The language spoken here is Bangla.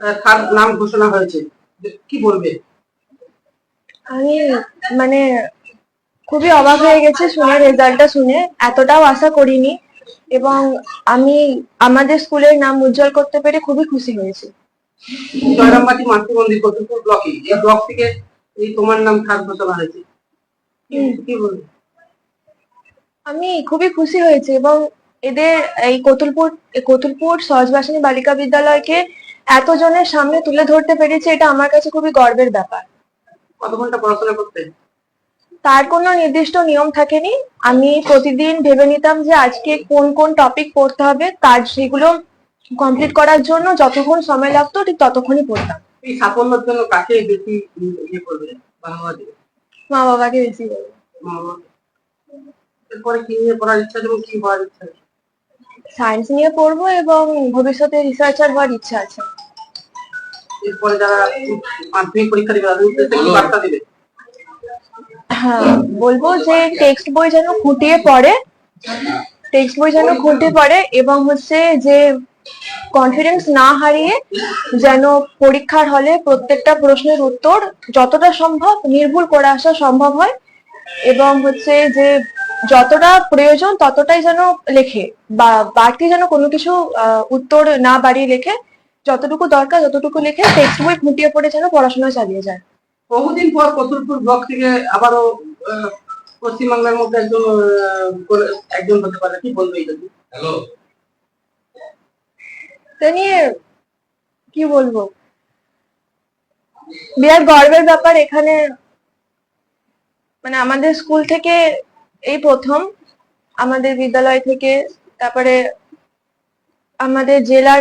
তার নাম ঘোষণা হয়েছে? কি বলবে? আমি মানে খুবই অবাক হয়ে গেছে শুনে রেজাল্টটা শুনে। এতটাও আশা করিনি এবং আমি আমাদের স্কুলের নাম উজ্জ্বল করতে পেরে খুবই খুশি হয়েছি। জয়রামবাটি মাতৃমন্দির কতুলপুর ব্লকে এই ব্লক থেকে এই তোমার নাম থার্ড ঘোষণা হয়েছে? কি- বলবে? আমি খুবই খুশি হয়েছি এবং এদের এই কতুলপুর কতুলপুর সহজবাসিনী বালিকা বিদ্যালয়কে এতজনের সামনে তুলে ধরতে পেরেছি এটা আমার কাছে খুবই গর্বের ব্যাপার। কত ঘণ্টা পড়াশোনা করতে? তার কোনো নির্দিষ্ট নিয়ম থাকেনি। আমি প্রতিদিন ভেবে নিতাম যে আজকে কোন কোন টপিক পড়তে হবে তার সেগুলো কমপ্লিট করার জন্য যতক্ষণ সময় লাগতো ঠিক ততক্ষণই পড়তাম। এই সাফল্যের জন্য কাকে বেশি ইয়ে করবে মা বাবাকে বেশি বলব মা বাবা। এরপরে কি নিয়ে পড়ার ইচ্ছা এবং কি হওয়ার ইচ্ছা সায়েন্স নিয়ে পড়ব এবং ভবিষ্যতে রিসার্চার হওয়ার ইচ্ছা আছে। এরপরে যারা মাধ্যমিক পরীক্ষা দিবে তাদের উদ্দেশ্যে কি বার্তা দিবে? হ্যাঁ বলব যে টেক্সট বই যেন খুঁটিয়ে পড়ে টেক্সট বই যেন খুঁটিয়ে পড়ে এবং হচ্ছে যে কনফিডেন্স না হারিয়ে যেন পরীক্ষার হলে প্রত্যেকটা প্রশ্নের উত্তর যতটা সম্ভব নির্ভুল করে আসা সম্ভব হয় এবং হচ্ছে যে যতটা প্রয়োজন ততটাই যেন লেখে বা বাড়তি যেন কোনো কিছু আহ, উত্তর না বাড়িয়ে লেখে যতটুকু দরকার যতটুকু লিখে টেক্সট বই খুঁটিয়ে পড়ে যেন পড়াশোনা চালিয়ে যায়। বহুদিন পর কতুলপুর ব্লক থেকে আবারও পশ্চিমবাংলার মধ্যে একজন একজন হতে পারে। কি বলবে নিয়ে? তা নিয়ে কি বলব? বিরাট গর্বের ব্যাপার এখানে। মানে আমাদের স্কুল থেকে এই প্রথম আমাদের বিদ্যালয় থেকে তারপরে আমাদের জেলার